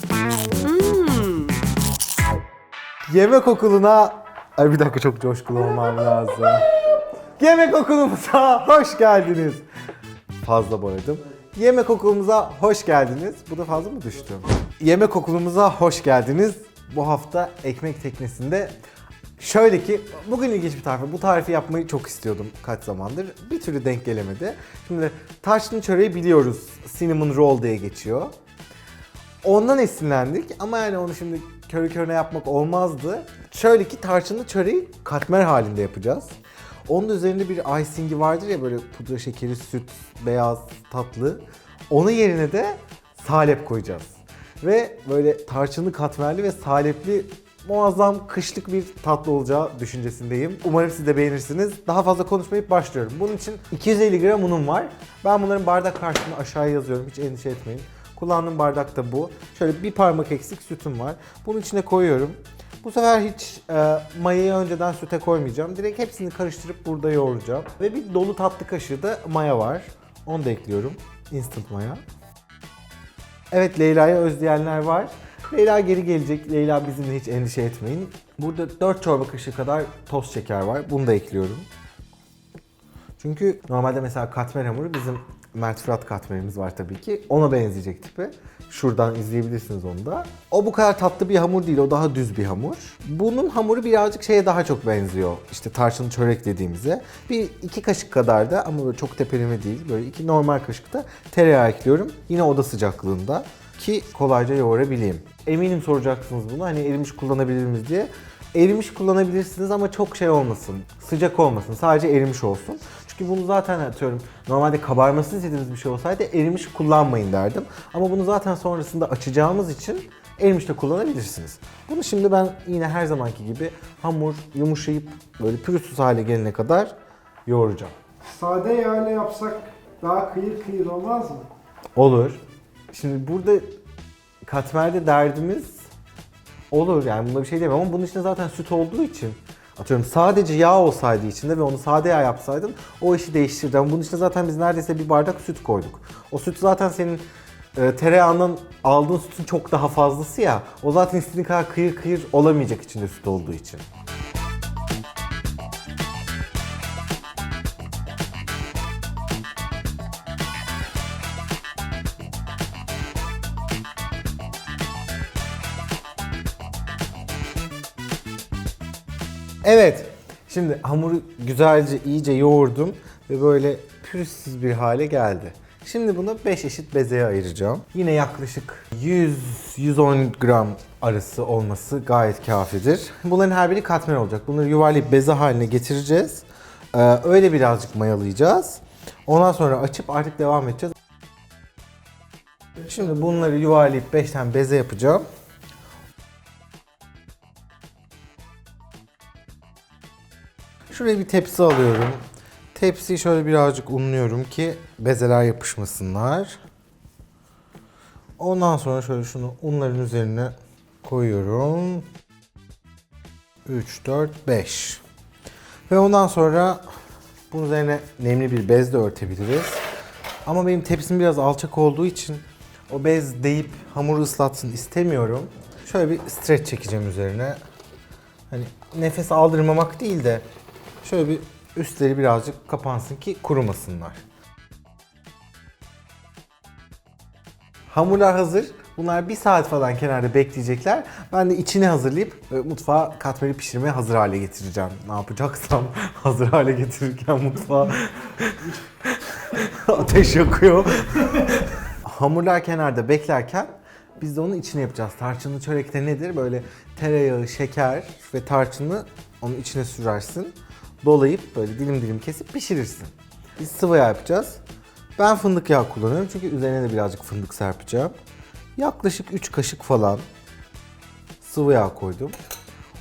Hmm. Yemek okuluna... Ay bir dakika çok coşkulu olmam lazım. Yemek okulumuza hoş geldiniz. Fazla boyadım. Yemek okulumuza hoş geldiniz. Bu da fazla mı düştü? Yemek okulumuza hoş geldiniz. Bu hafta ekmek teknesinde Şöyle ki bugün ilginç bir tarif. Bu tarifi yapmayı çok istiyordum kaç zamandır. Bir türlü denk gelemedi. Şimdi taşlı çöreği biliyoruz. Cinnamon roll diye geçiyor. Ondan esinlendik ama yani onu şimdi körü körüne yapmak olmazdı. Şöyle ki tarçınlı çöreği katmer halinde yapacağız. Onun üzerinde bir icing'i vardır ya böyle pudra şekeri, süt, beyaz, tatlı. Onun yerine de salep koyacağız. Ve böyle tarçınlı katmerli ve salepli muazzam kışlık bir tatlı olacağı düşüncesindeyim. Umarım siz de beğenirsiniz. Daha fazla konuşmayıp başlıyorum. Bunun için 250 gram unum var. Ben bunların bardak karşılığını aşağıya yazıyorum. Hiç endişe etmeyin. Kullandığım bardak da bu. Şöyle bir parmak eksik sütüm var. Bunun içine koyuyorum. Bu sefer hiç e, mayayı önceden süte koymayacağım. Direkt hepsini karıştırıp burada yoğuracağım. Ve bir dolu tatlı kaşığı da maya var. Onu da ekliyorum. Instant maya. Evet Leyla'ya özleyenler var. Leyla geri gelecek. Leyla bizimle hiç endişe etmeyin. Burada 4 çorba kaşığı kadar toz şeker var. Bunu da ekliyorum. Çünkü normalde mesela katmer hamuru bizim Mert Fırat katmerimiz var tabii ki. Ona benzeyecek tipi. Şuradan izleyebilirsiniz onu da. O bu kadar tatlı bir hamur değil. O daha düz bir hamur. Bunun hamuru birazcık şeye daha çok benziyor. İşte tarçın çörek dediğimize. Bir iki kaşık kadar da ama böyle çok tepeleme değil. Böyle iki normal kaşıkta tereyağı ekliyorum. Yine oda sıcaklığında ki kolayca yoğurabileyim. Eminim soracaksınız bunu hani erimiş kullanabilir miyiz diye. Erimiş kullanabilirsiniz ama çok şey olmasın. Sıcak olmasın. Sadece erimiş olsun. Çünkü bunu zaten atıyorum normalde kabarmasını istediğiniz bir şey olsaydı erimiş kullanmayın derdim. Ama bunu zaten sonrasında açacağımız için erimiş de kullanabilirsiniz. Bunu şimdi ben yine her zamanki gibi hamur yumuşayıp böyle pürüzsüz hale gelene kadar yoğuracağım. Sade yağla yapsak daha kıyır kıyır olmaz mı? Olur. Şimdi burada katmerde derdimiz olur yani bunda bir şey diyemem ama bunun içinde zaten süt olduğu için atıyorum sadece yağ olsaydı içinde ve onu sade yağ yapsaydın o işi değiştirdi. Ama bunun içine zaten biz neredeyse bir bardak süt koyduk. O süt zaten senin e, tereyağından aldığın sütün çok daha fazlası ya. O zaten istediğin kadar kıyır kıyır olamayacak içinde süt olduğu için. Evet. Şimdi hamuru güzelce iyice yoğurdum ve böyle pürüzsüz bir hale geldi. Şimdi bunu 5 eşit bezeye ayıracağım. Yine yaklaşık 100-110 gram arası olması gayet kafidir. Bunların her biri katmer olacak. Bunları yuvarlayıp beze haline getireceğiz. Ee, öyle birazcık mayalayacağız. Ondan sonra açıp artık devam edeceğiz. Şimdi bunları yuvarlayıp 5 tane beze yapacağım. Şuraya bir tepsi alıyorum. Tepsiyi şöyle birazcık unluyorum ki bezeler yapışmasınlar. Ondan sonra şöyle şunu unların üzerine koyuyorum. 3, 4, 5. Ve ondan sonra bunun üzerine nemli bir bezle örtebiliriz. Ama benim tepsim biraz alçak olduğu için o bez deyip hamuru ıslatsın istemiyorum. Şöyle bir streç çekeceğim üzerine. Hani nefes aldırmamak değil de şöyle bir üstleri birazcık kapansın ki kurumasınlar. Hamurlar hazır. Bunlar bir saat falan kenarda bekleyecekler. Ben de içini hazırlayıp e, mutfağa katmeri pişirmeye hazır hale getireceğim. Ne yapacaksam hazır hale getirirken mutfağa ateş yakıyor. Hamurlar kenarda beklerken biz de onun içine yapacağız. Tarçınlı çörekte nedir? Böyle tereyağı, şeker ve tarçını onun içine sürersin. Dolayıp böyle dilim dilim kesip pişirirsin. Biz sıvı yağ yapacağız. Ben fındık yağı kullanıyorum çünkü üzerine de birazcık fındık serpeceğim. Yaklaşık 3 kaşık falan sıvı yağ koydum.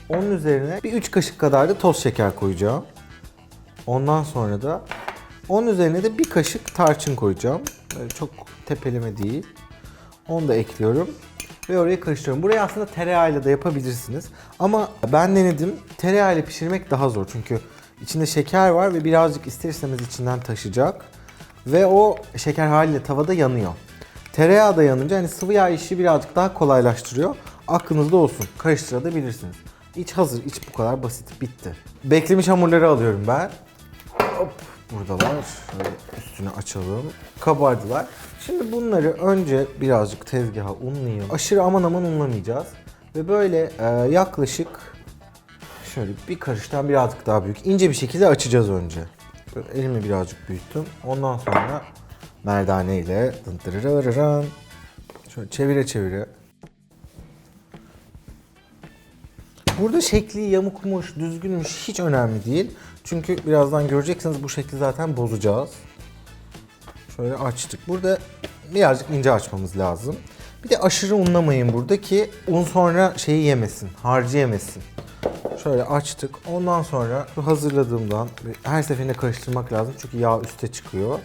Onun üzerine bir 3 kaşık kadar da toz şeker koyacağım. Ondan sonra da onun üzerine de bir kaşık tarçın koyacağım. Böyle çok tepeleme değil. Onu da ekliyorum ve oraya karıştırıyorum. Burayı aslında tereyağıyla da yapabilirsiniz. Ama ben denedim. Tereyağıyla pişirmek daha zor çünkü içinde şeker var ve birazcık ister istemez içinden taşıyacak. Ve o şeker haliyle tavada yanıyor. Tereyağı da yanınca hani sıvı yağ işi birazcık daha kolaylaştırıyor. Aklınızda olsun. Karıştırabilirsiniz. İç hazır. iç bu kadar basit. Bitti. Beklemiş hamurları alıyorum ben. Hop buradalar. Şöyle üstünü açalım. Kabardılar. Şimdi bunları önce birazcık tezgaha unlayayım. Aşırı aman aman unlamayacağız. Ve böyle e, yaklaşık şöyle bir karıştan birazcık daha büyük. ince bir şekilde açacağız önce. Elimi birazcık büyüttüm. Ondan sonra merdane ile. Şöyle çevire çevire. Burada şekli yamukmuş, düzgünmüş hiç önemli değil. Çünkü birazdan göreceksiniz bu şekli zaten bozacağız. Şöyle açtık. Burada birazcık ince açmamız lazım. Bir de aşırı unlamayın burada ki un sonra şeyi yemesin, harcı yemesin. Şöyle açtık. Ondan sonra hazırladığımdan her seferinde karıştırmak lazım çünkü yağ üste çıkıyor.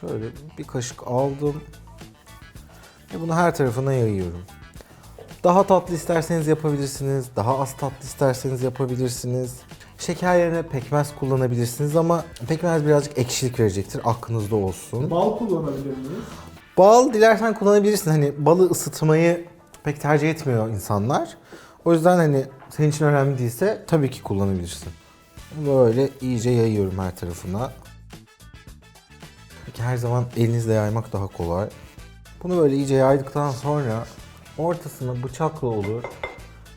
Şöyle bir kaşık aldım. Ve bunu her tarafına yayıyorum. Daha tatlı isterseniz yapabilirsiniz. Daha az tatlı isterseniz yapabilirsiniz. Şeker yerine pekmez kullanabilirsiniz ama pekmez birazcık ekşilik verecektir. Aklınızda olsun. Bal kullanabilir miyiz? Bal dilersen kullanabilirsin. Hani balı ısıtmayı pek tercih etmiyor insanlar. O yüzden hani senin için önemli değilse tabii ki kullanabilirsin. Böyle iyice yayıyorum her tarafına. Peki her zaman elinizle yaymak daha kolay. Bunu böyle iyice yaydıktan sonra ortasına bıçakla olur.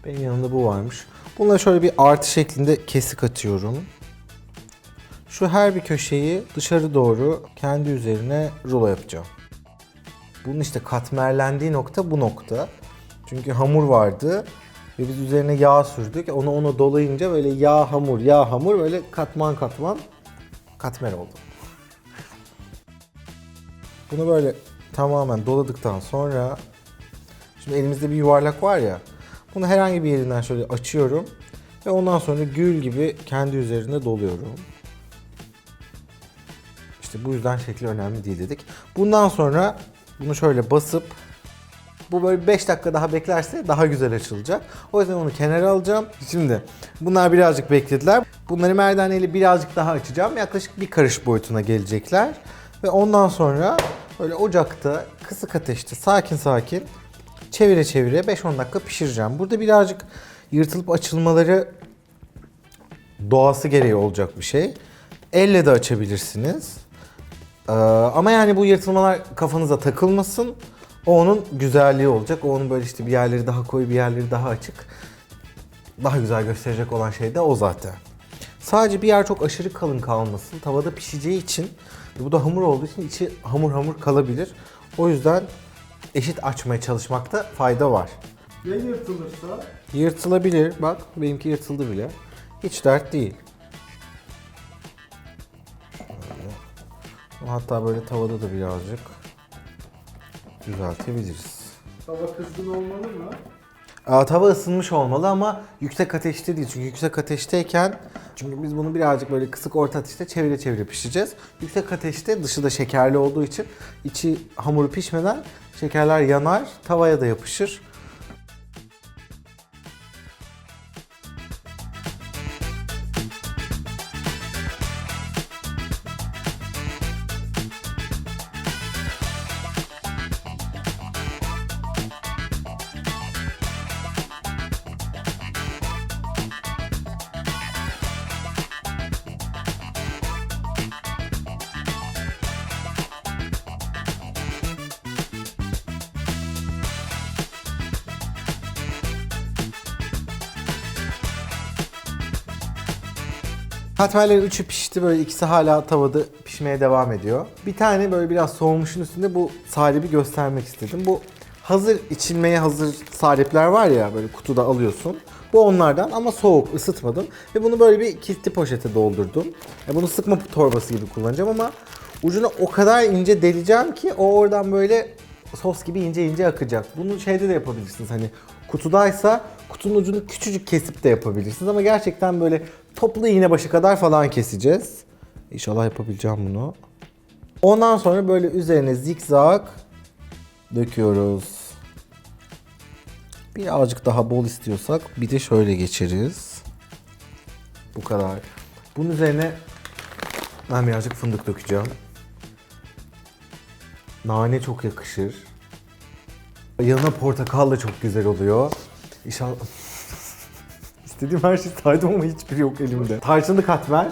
Benim yanımda bu varmış. Bunları şöyle bir artı şeklinde kesik atıyorum. Şu her bir köşeyi dışarı doğru kendi üzerine rulo yapacağım. Bunun işte katmerlendiği nokta bu nokta. Çünkü hamur vardı ve biz üzerine yağ sürdük. Onu onu dolayınca böyle yağ hamur, yağ hamur böyle katman katman katmer oldu. Bunu böyle tamamen doladıktan sonra şimdi elimizde bir yuvarlak var ya bunu herhangi bir yerinden şöyle açıyorum ve ondan sonra gül gibi kendi üzerine doluyorum. İşte bu yüzden şekli önemli değil dedik. Bundan sonra bunu şöyle basıp bu böyle 5 dakika daha beklerse daha güzel açılacak. O yüzden onu kenara alacağım. Şimdi bunlar birazcık beklediler. Bunları merdaneyle birazcık daha açacağım. Yaklaşık bir karış boyutuna gelecekler. Ve ondan sonra böyle ocakta kısık ateşte sakin sakin çevire çevire 5-10 dakika pişireceğim. Burada birazcık yırtılıp açılmaları doğası gereği olacak bir şey. Elle de açabilirsiniz. Ee, ama yani bu yırtılmalar kafanıza takılmasın. O onun güzelliği olacak. O onun böyle işte bir yerleri daha koyu, bir yerleri daha açık. Daha güzel gösterecek olan şey de o zaten. Sadece bir yer çok aşırı kalın kalmasın. Tavada pişeceği için, bu da hamur olduğu için içi hamur hamur kalabilir. O yüzden eşit açmaya çalışmakta fayda var. Ya yırtılırsa? Yırtılabilir. Bak benimki yırtıldı bile. Hiç dert değil. Hatta böyle tavada da birazcık düzeltebiliriz. Tava kızgın olmalı mı? Aa, tava ısınmış olmalı ama yüksek ateşte değil. Çünkü yüksek ateşteyken çünkü biz bunu birazcık böyle kısık orta ateşte çevire çevire pişireceğiz. Yüksek ateşte dışı da şekerli olduğu için içi hamuru pişmeden şekerler yanar, tavaya da yapışır. Katmerlerin üçü pişti böyle ikisi hala tavada pişmeye devam ediyor. Bir tane böyle biraz soğumuşun üstünde bu salibi göstermek istedim. Bu hazır içilmeye hazır salipler var ya böyle kutuda alıyorsun. Bu onlardan ama soğuk ısıtmadım ve bunu böyle bir kilitli poşete doldurdum. E bunu sıkma torbası gibi kullanacağım ama ucunu o kadar ince deleceğim ki o oradan böyle sos gibi ince ince akacak. Bunu şeyde de yapabilirsiniz hani kutudaysa kutunun ucunu küçücük kesip de yapabilirsiniz ama gerçekten böyle toplu iğne başı kadar falan keseceğiz. İnşallah yapabileceğim bunu. Ondan sonra böyle üzerine zikzak döküyoruz. Birazcık daha bol istiyorsak bir de şöyle geçeriz. Bu kadar. Bunun üzerine ben birazcık fındık dökeceğim. Nane çok yakışır. Yanına portakal da çok güzel oluyor. İnşallah... İstediğim her şeyi saydım ama hiçbiri yok elimde. Tarçınlı katmer,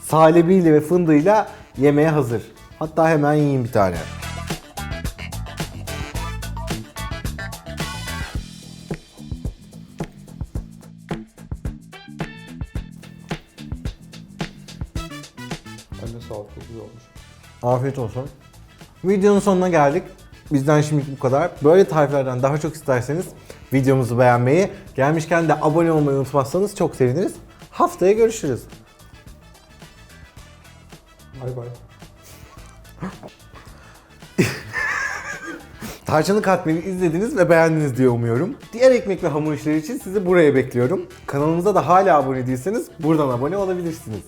salebiyle ve fındığıyla yemeğe hazır. Hatta hemen yiyeyim bir tane. Anne sağlık çok güzel olmuş. Afiyet olsun. Videonun sonuna geldik. Bizden şimdilik bu kadar. Böyle tariflerden daha çok isterseniz videomuzu beğenmeyi, gelmişken de abone olmayı unutmazsanız çok seviniriz. Haftaya görüşürüz. Bay bay. Tarçınlı katmeri izlediniz ve beğendiniz diye umuyorum. Diğer ekmek ve hamur işleri için sizi buraya bekliyorum. Kanalımıza da hala abone değilseniz buradan abone olabilirsiniz.